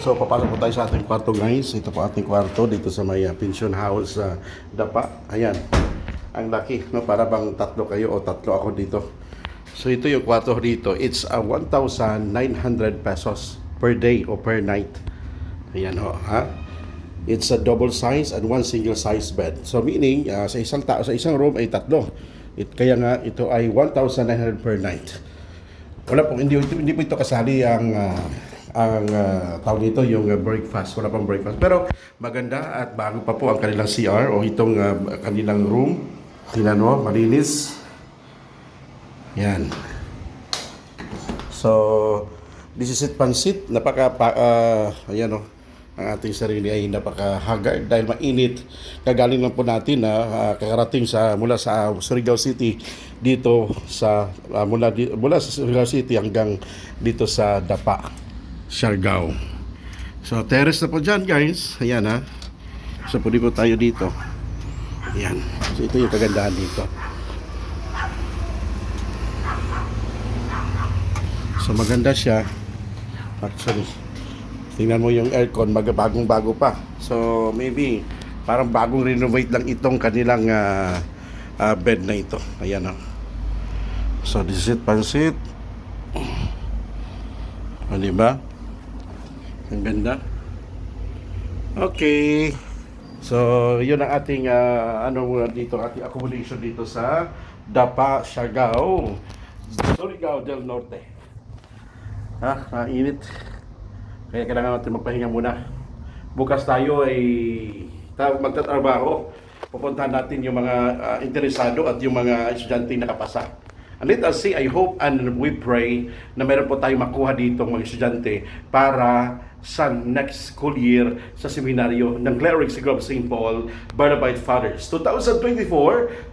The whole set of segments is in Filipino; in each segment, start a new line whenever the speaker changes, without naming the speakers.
So, papasok po tayo sa ating kwarto guys. Ito po ating kwarto dito sa may uh, pension house sa Dapa. Ayan. Ang laki, no? Para bang tatlo kayo o tatlo ako dito. So, ito yung kwarto dito. It's uh, 1,900 pesos per day o per night. Ayan ho, ha? It's a double size and one single size bed. So, meaning, uh, sa isang tao, sa isang room ay tatlo. It, kaya nga, ito ay 1,900 per night. Wala pong hindi hindi po ito kasali ang ah, ang uh, tawag dito yung ah, breakfast. Wala pang breakfast. Pero maganda at bago pa po ang kanilang CR o itong ah, kanilang room. Tingnan malinis. Yan. So, this is it pansit. Napaka, pa, ah, ayan o, ang ating sarili ay napaka-haggard dahil mainit. Kagaling lang po natin na ah, kakarating sa mula sa Surigao City dito sa ah, mula di, mula sa Surigao City hanggang dito sa Dapa, Siargao. So, terrace na po dyan guys. Ayan ha. So, pwede po tayo dito. Ayan. So, ito yung kagandahan dito. So maganda siya. Actually, tingnan mo yung aircon, mag bagong bago pa. So maybe parang bagong renovate lang itong kanilang ah, ah, bed na ito. Ayan o. So this is it, pansit. O, diba? Ang ganda. Okay. So, yun ang ating ah, ano dito, ating accommodation dito sa Dapa, Siargao. Surigao del Norte. Ha, mainit. Kaya kailangan natin magpahinga muna. Bukas tayo ay ta- magtatrabaho. Pupuntahan natin yung mga ah, interesado at yung mga estudyante nakapasa. And let us see, I hope and we pray na meron po tayong makuha dito mga estudyante para sa next school year sa seminaryo ng Clerics Club St. Paul Barnabite Fathers 2024-2025.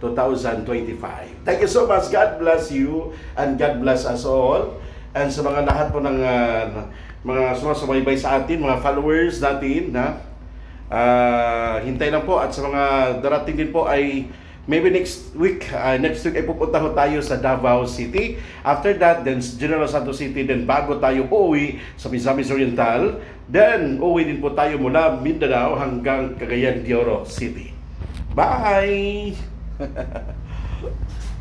Thank you so much. God bless you and God bless us all. And sa mga lahat po ng ah, mga sumasubaybay sa atin, mga followers natin, na ah, hintay lang po at sa mga darating din po ay maybe next week, ah, next week ay pupunta ho tayo sa Davao City. After that, then General Santos City, then bago tayo uuwi sa Misamis Oriental, then uuwi din po tayo mula Mindanao hanggang Cagayan de Oro City. Bye!